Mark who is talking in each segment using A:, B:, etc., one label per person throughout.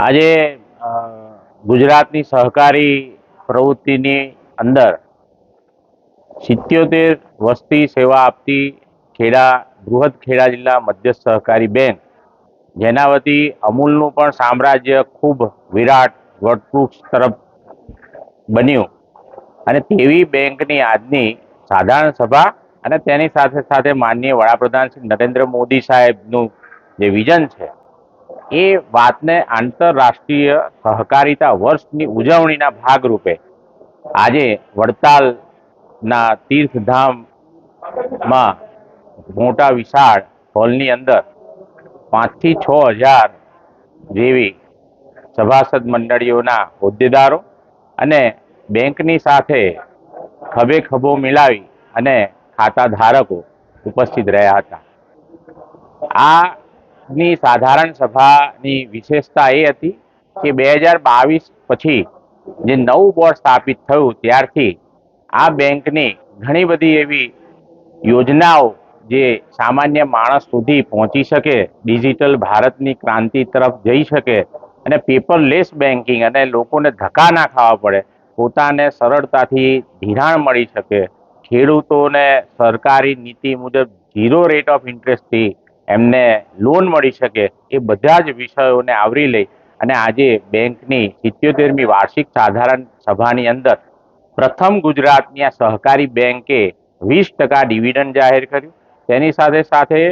A: આજે ગુજરાતની સહકારી પ્રવૃત્તિની અંદર સિત્યોતેર વસ્તી સેવા આપતી ખેડા, બૃહદ ખેડા જિલ્લા મધ્યસ્થ સહકારી બેંક, જેના વતી અમૂલનું પણ સામ્રાજ્ય ખૂબ વિરાટ વટવૃક્ષ તરફ બન્યું. અને તેવી બેંકની આજની સાધારણ સભા અને તેની સાથે સાથે માનનીય વડાપ્રધાન શ્રી નરેન્દ્ર મોદી સાહેબનું જે વિઝન છે એ વાતને આંતરરાષ્ટ્રીય સહકારિતા વર્ષની ઉજવણીના ભાગરૂપે આજે વડતાલના તીર્થધામમાં મોટા વિશાળ હોલની અંદર પાંચથી છ હજાર જેવી સભાસદ મંડળીઓના હોદ્દેદારો અને બેંકની સાથે ખભે ખભો મિલાવી અને ખાતા ધારકો ઉપસ્થિત રહ્યા હતા. આની સાધારણ સભાની વિશેષતા એ હતી કે બે હજાર બાવીસ પછી જે નવું બોર્ડ સ્થાપિત થયું ત્યારથી આ બેંકની ઘણી બધી એવી યોજનાઓ જે સામાન્ય માણસ સુધી પહોંચી શકે ડિજિટલ ભારતની ક્રાંતિ તરફ જઈ શકે અને પેપરલેસ બેન્કિંગ અને લોકોને ધક્કા ના ખાવા પડે પોતાને સરળતાથી ધિરાણ મળી શકે ખેડૂતોને સરકારી નીતિ મુજબ ઝીરો રેટ ઓફ ઇન્ટરેસ્ટથી એમને લોન મળી શકે એ બધા જ વિષયોને આવરી લઈ અને આજે બેંકની સિત્યોતેરમી વાર્ષિક સાધારણ સભાની અંદર પ્રથમ ગુજરાતની આ સહકારી બેંકે વીસ ટકા ડિવિડન્ડ જાહેર કર્યું. તેની સાથે સાથે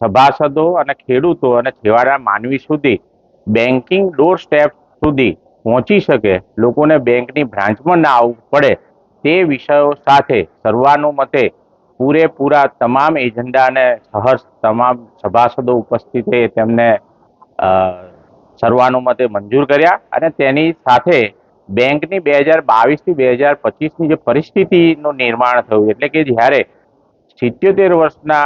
A: સભાસદો અને ખેડૂતો અને છેવાડા માનવી સુધી બેન્કિંગ ડોર સ્ટેપ સુધી પહોંચી શકે, લોકોને બેંકની બ્રાન્ચમાં ના આવવું પડે તે વિષયો સાથે સર્વાનુમતે પૂરેપૂરા તમામ એજન્ડાને સહર્ષ તમામ સભાસદો ઉપસ્થિત રહે તેમને સર્વાનુમતે મંજૂર કર્યા અને તેની સાથે બેંકની બે હજાર બાવીસથી બે હજાર પચીસની જે પરિસ્થિતિનું નિર્માણ થયું, એટલે કે જ્યારે સિત્યોતેર વર્ષના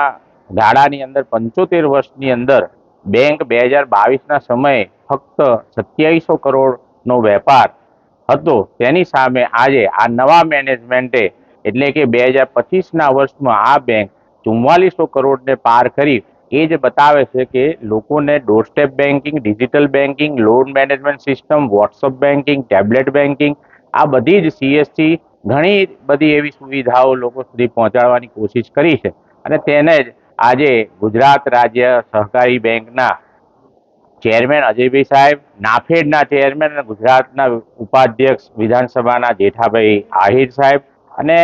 A: ગાળાની અંદર, પંચોતેર વર્ષની અંદર બેંક બે હજાર બાવીસના સમયે ફક્ત સત્યાવીસો કરોડનો વેપાર હતો, તેની સામે આજે આ નવા મેનેજમેન્ટે એટલે કે બે હજાર પચીસના વર્ષમાં આ બેંક ચુમ્માલીસો કરોડને પાર કરી. એ જ બતાવે છે કે લોકોને doorstep banking digital banking loan management system WhatsApp banking tablet banking આ બધી જ સીએસસી ઘણી બધી એવી સુવિધાઓ લોકો સુધી પહોંચાડવાની કોશિશ કરી છે. અને તેને જ આજે ગુજરાત રાજ્ય સહકારી બેંકના ચેરમેન અજયભાઈ સાહેબ, નાફેડના ચેરમેન અને ગુજરાતના ઉપાધ્યક્ષ વિધાનસભાના જેઠાભાઈ આહિર સાહેબ અને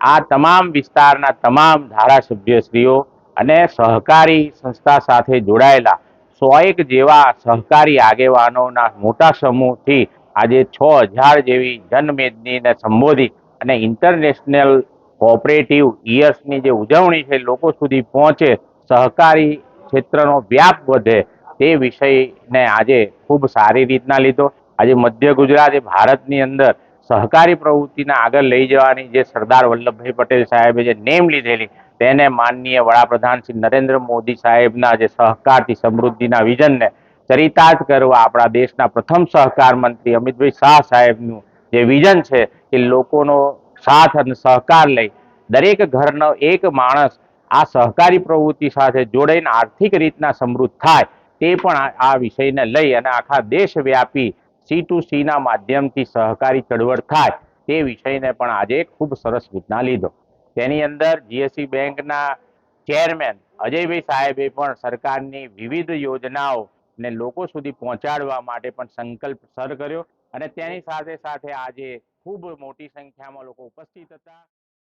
A: આ તમામ વિસ્તારના તમામ ધારાસભ્યશ્રીઓ અને સહકારી સંસ્થા સાથે જોડાયેલા સોએક જેવા સહકારી આગેવાનોના મોટા સમૂહથી આજે છ હજાર જેવી જનમેદનીને સંબોધી અને ઇન્ટરનેશનલ કોઓપરેટિવ ઇયર્સની જે ઉજવણી છે લોકો સુધી પહોંચે, સહકારી ક્ષેત્રનો વ્યાપ વધે તે વિષયને આજે ખૂબ સારી રીતના લીધો. આજે મધ્ય ગુજરાત એ ભારતની અંદર સહકારી પ્રવૃત્તિને આગળ લઈ જવાની જે સરદાર વલ્લભભાઈ પટેલ સાહેબે જે નેમ લીધેલી, તેને માનનીય વડાપ્રધાન શ્રી નરેન્દ્ર મોદી સાહેબના જે સહકારથી, સમૃદ્ધિના વિઝનને ચરિતાર્થ કરવા આપણા દેશના પ્રથમ સહકાર મંત્રી અમિતભાઈ શાહ સાહેબનું જે વિઝન છે એ લોકોનો સાથ અને સહકાર લઈ દરેક ઘરનો એક માણસ આ સહકારી પ્રવૃત્તિ સાથે જોડાઈને આર્થિક રીતના સમૃદ્ધ થાય તે પણ આ- વિષયને લઈ અને આખા દેશવ્યાપી સી ટુ સીના માધ્યમથી સહકારી ચળવળ થાય તે વિષયને પણ આજે ખૂબ સરસ રીતના લીધો. તેની અંદર જીએસસી બેંકના ચેરમેન અજયભાઈ સાહેબે પણ સરકારની વિવિધ યોજનાઓ ને લોકો સુધી પહોંચાડવા માટે પણ સંકલ્પ સર કર્યો અને તેની સાથે સાથે આજે ખૂબ મોટી સંખ્યામાં લોકો ઉપસ્થિત હતા.